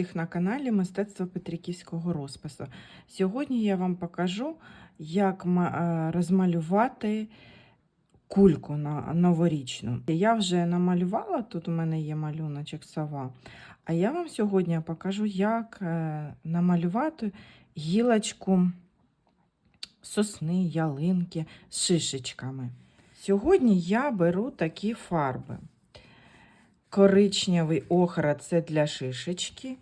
Усіх на каналі Мистецтво Петриківського розпису. Сьогодні я вам покажу, як е, розмалювати кульку на новорічну. Я вже намалювала, тут у мене є малюночок сова. А я вам сьогодні покажу, як е, намалювати гілочку сосни, ялинки з шишечками. Сьогодні я беру такі фарби. Коричневий охра це для шишечки,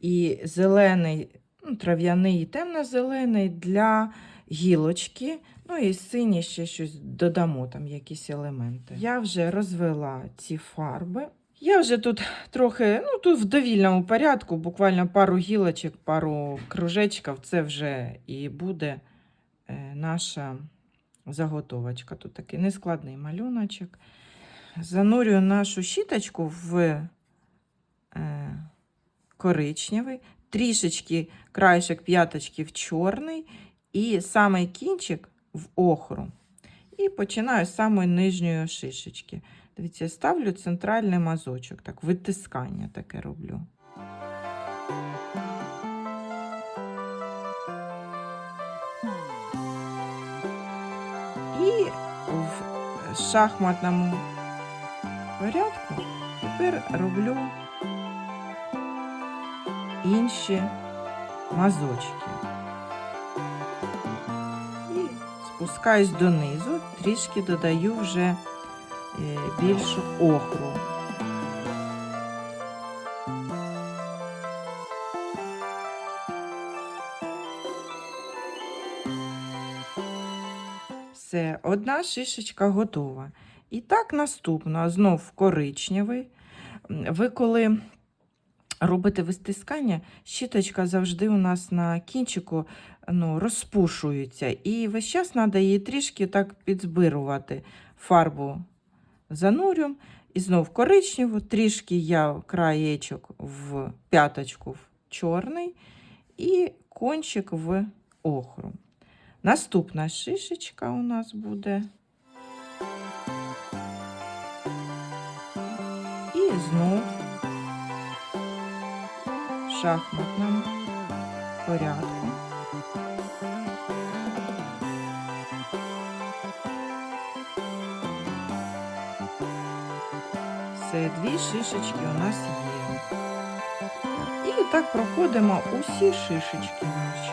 і зелений, ну, трав'яний темно-зелений для гілочки. Ну і синій ще щось додамо, там якісь елементи. Я вже розвела ці фарби. Я вже тут трохи, ну тут в довільному порядку, буквально пару гілочок, пару кружечків, це вже і буде е, наша заготовочка. Тут такий нескладний малюночок. Занурюю нашу щіточку в е, коричневий, трішечки краєшок п'яточки в чорний і самий кінчик в охру. І починаю з самої нижньої шишечки. Дивіться, ставлю центральний мазочок, так, витискання таке роблю. І в шахматному порядку тепер роблю інші мазочки. І спускаюсь донизу, трішки додаю вже е, більшу охру. Все, одна шишечка готова. І так наступно, знов коричневий. Ви коли робите вистискання, щіточка завжди у нас на кінчику ну, розпушується. І весь час треба її трішки так підзбирувати. Фарбу занурю. І знов коричневу, трішки я краєчок в п'яточку в чорний і кончик в охру. Наступна шишечка у нас буде. Знов в шахматному порядку. Все, дві шишечки у нас є. І так проходимо усі шишечки наші.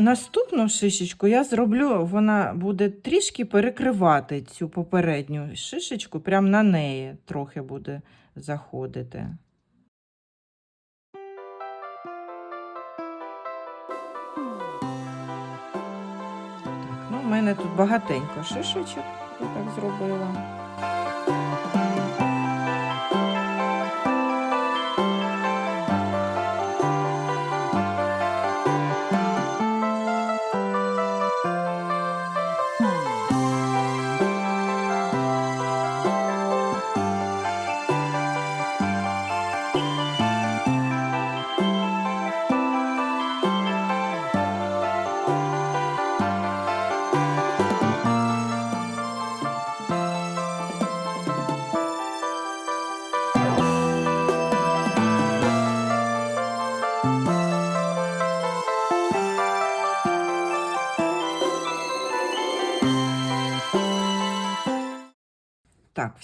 Наступну шишечку я зроблю, вона буде трішки перекривати цю попередню шишечку, прямо на неї трохи буде заходити. Так, ну, у мене тут багатенько шишечок, я так зробила.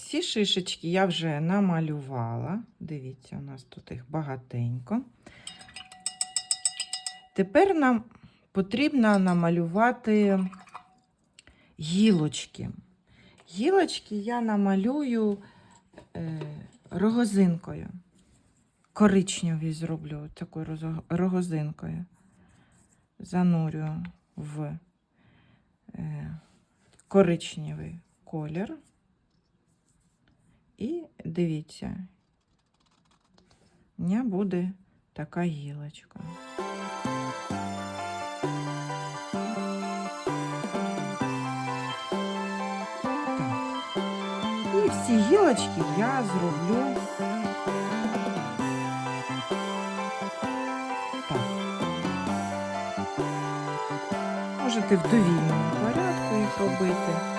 Всі шишечки я вже намалювала. Дивіться, у нас тут їх багатенько. Тепер нам потрібно намалювати гілочки. Гілочки я намалюю е, рогозинкою. Коричневі зроблю такою рогозинкою. Занурю в е, коричневий колір. І дивіться, у буде така гілочка. Так. І всі гілочки я зроблю. Так. можете в довільному порядку їх робити.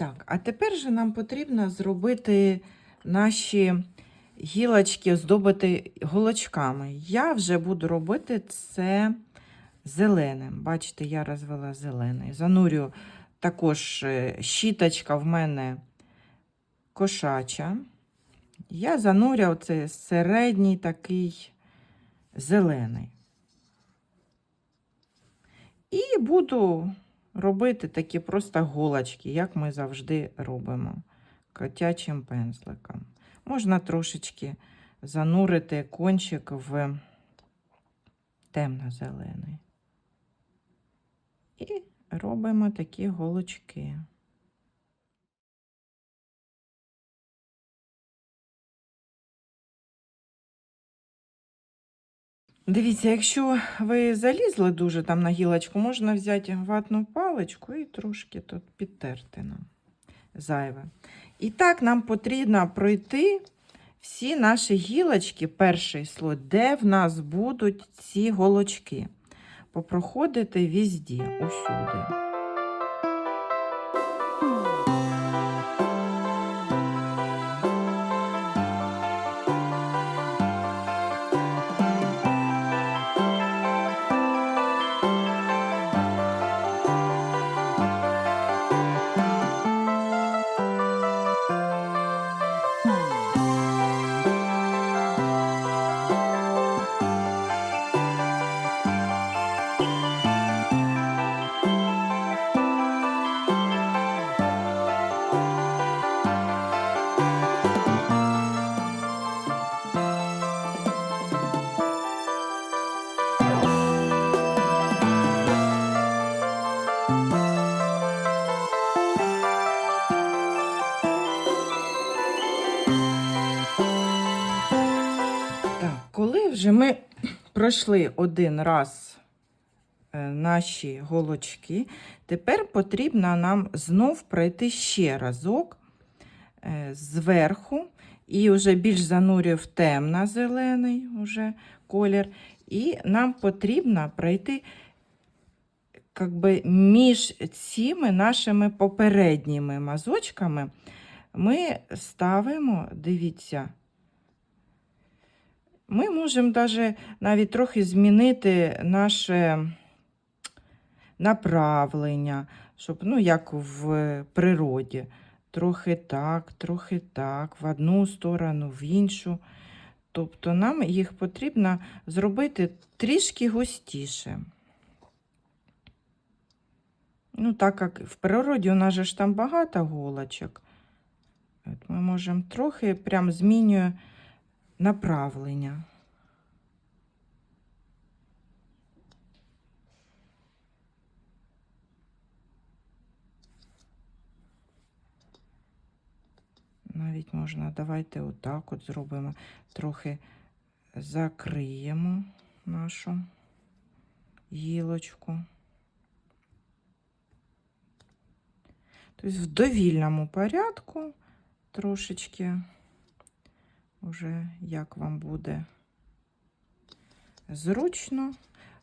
Так, а тепер же нам потрібно зробити наші гілочки, оздобити голочками. Я вже буду робити це зеленим. Бачите, я розвела зелений. Занурю також е, щіточка в мене кошача. Я занурю оце середній такий зелений. І буду робити такі просто голочки, як ми завжди робимо котячим пензликом. Можна трошечки занурити кончик в темно-зелений. І робимо такі голочки. Дивіться, якщо ви залізли дуже там на гілочку, можна взяти ватну паличку і трошки тут підтерти нам зайве. І так нам потрібно пройти всі наші гілочки, перший слой, де в нас будуть ці голочки. Попроходити візді, усюди. Вже ми пройшли один раз е, наші голочки, тепер потрібно нам знов пройти ще разок е, зверху, і вже більш занурюю в темно-зелений уже колір. І нам потрібно пройти как би, між цими нашими попередніми мазочками. Ми ставимо, дивіться, ми можемо даже навіть трохи змінити наше направлення, щоб, ну, як в природі. Трохи так, трохи так, в одну сторону, в іншу. Тобто нам їх потрібно зробити трішки густіше. Ну, так як в природі у нас же ж там багато голочок. Ми можемо трохи прям змінює направлення. Навіть можна, давайте отак от зробимо, трохи закриємо нашу гілочку. Тобто в довільному порядку трошечки уже як вам буде зручно,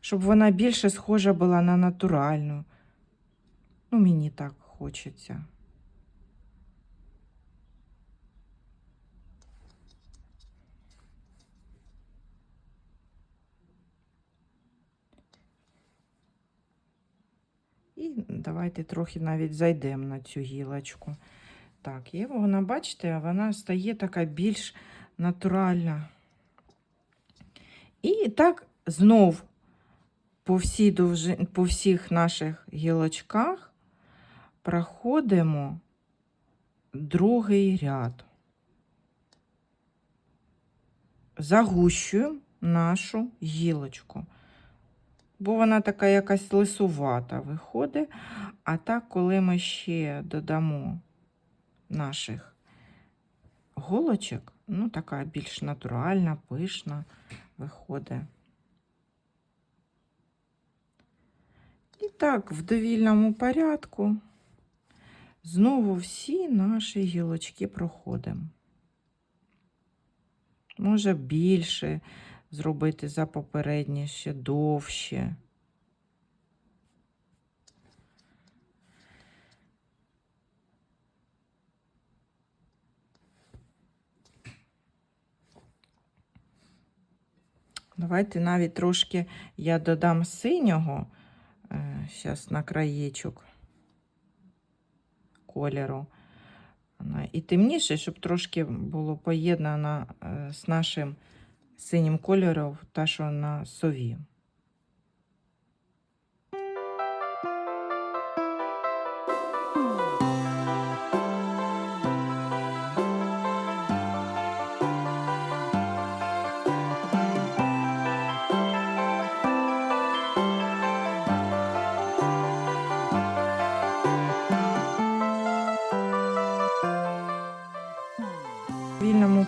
щоб вона більше схожа була на натуральну. Ну, мені так хочеться. І давайте трохи навіть зайдемо на цю гілочку. Так, і вона, бачите, вона стає така більш натуральна. І так знов по, всій довжи... по всіх наших гілочках проходимо другий ряд. Загущуємо нашу гілочку. Бо вона така якась лисувата виходить. А так, коли ми ще додамо наших голочок, ну, така більш натуральна, пишна виходить. І так, в довільному порядку знову всі наші гілочки проходимо. Може більше зробити за попереднє ще довше. Давайте навіть трошки я додам синього, зараз на краєчок кольору. І темніше, щоб трошки було поєднано е, з нашим синім кольором, та що на сові.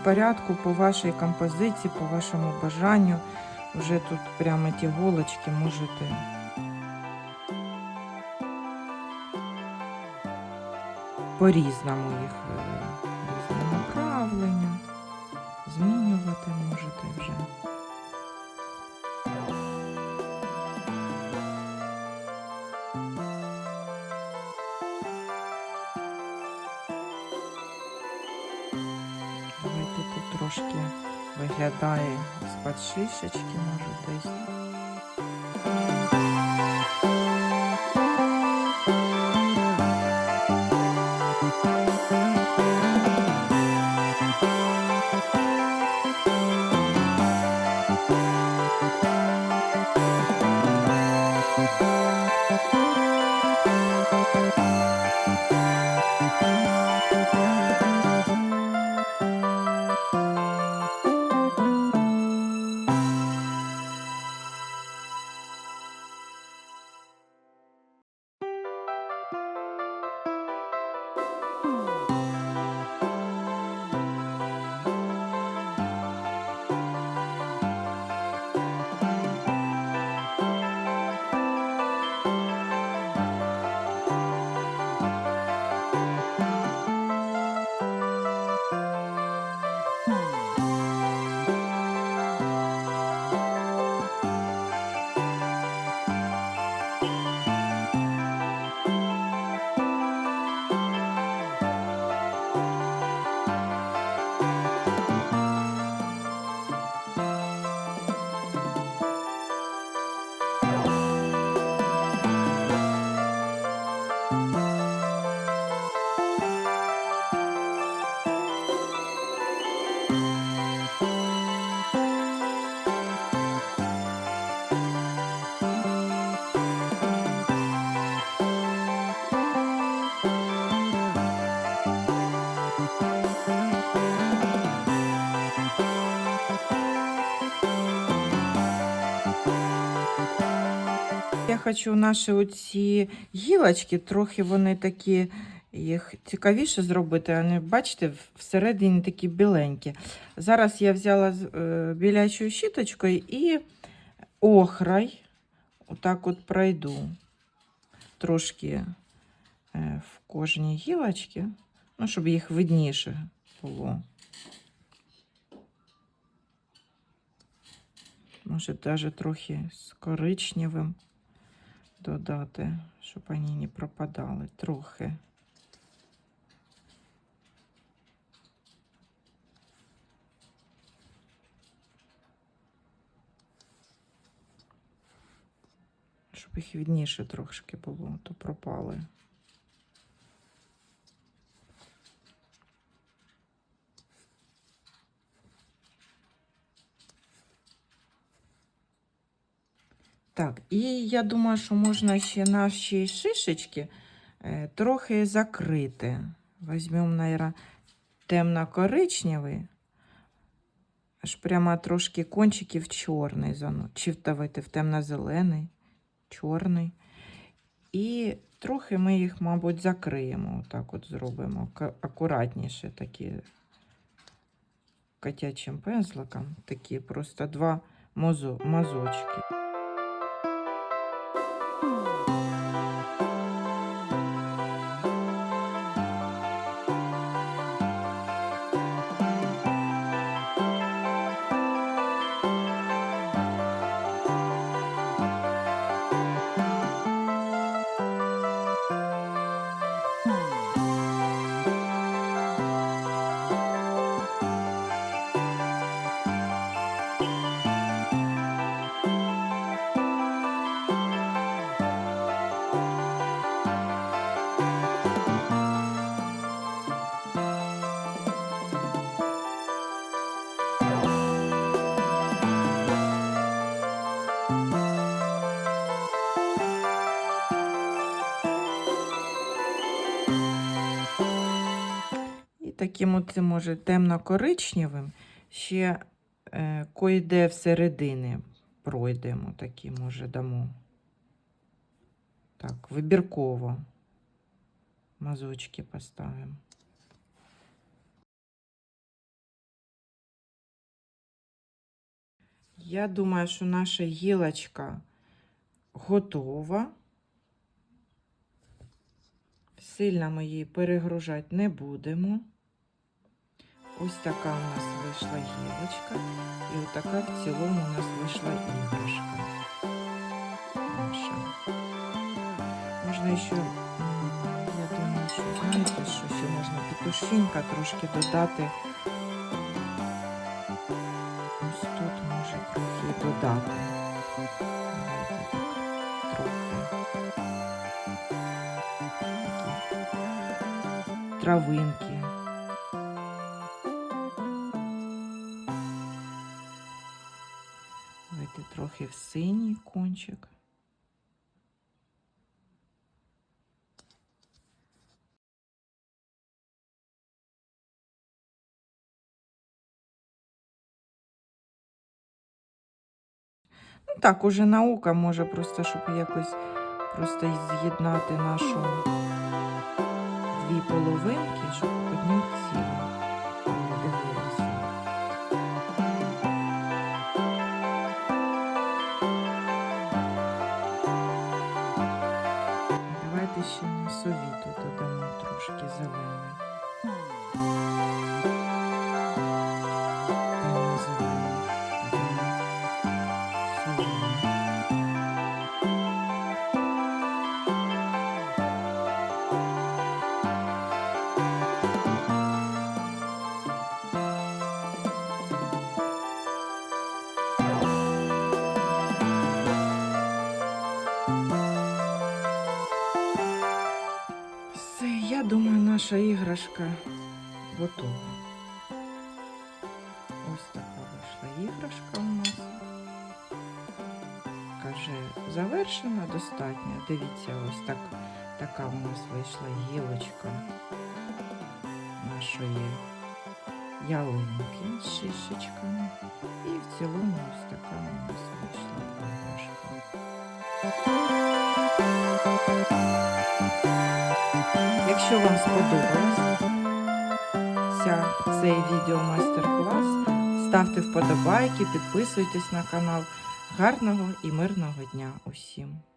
Порядку по вашій композиції, по вашому бажанню. Вже тут прямо ті голочки можете. По-різному їх тут трошки виглядає з-під шишечки, може десь. Хочу наші оці гілочки, трохи вони такі, їх цікавіше зробити. Вони, бачите, всередині такі біленькі. Зараз я взяла е, білячою щіточкою і охрай. Отак от пройду трошки е, в кожній гілочці, ну, щоб їх видніше було. Може, навіть трохи з коричневим додати, щоб вони не пропадали трохи. Щоб їх відніше трошки було, то пропали. Так, і я думаю, що можна ще наші шишечки е, трохи закрити. Візьмемо, мабуть, темно-коричневий, аж прямо трошки кончиків чорний, зану- чи давайте в темно-зелений, чорний. І трохи ми їх, мабуть, закриємо. Отак от зробимо. Акуратніше такі котячим пензликом. Такі просто два мазочки. Таким оцим, може, темно-коричневим, ще е, койде всередини пройдемо, такі, може, дамо. Так, вибірково. Мазочки поставимо. Я думаю, що наша гілочка готова. Сильно ми її перегружати не будемо. Ось така у нас вийшла гілочка. І отака в цілому у нас вийшла іграшка. Наша. Можна ще, м, я думаю, що знаєте, що ще можна петушинка трошки додати. Ось тут може трохи додати. Давайте так, трохи. Такі травинки. В синій кончик. Ну так, уже наука може просто, щоб якось просто з'єднати нашу дві половинки, щоб одним Давайте ще на совіту додамо трошки зелений. Наша іграшка готова. Ось така вийшла іграшка у нас. Каже, завершена достатньо. Дивіться, ось так, така у нас вийшла гілочка нашої ялинки з шишечками. І в цілому ось така у нас вийшла іграшка. Якщо вам сподобалось цей відео майстер-клас, ставте вподобайки, підписуйтесь на канал. Гарного і мирного дня усім!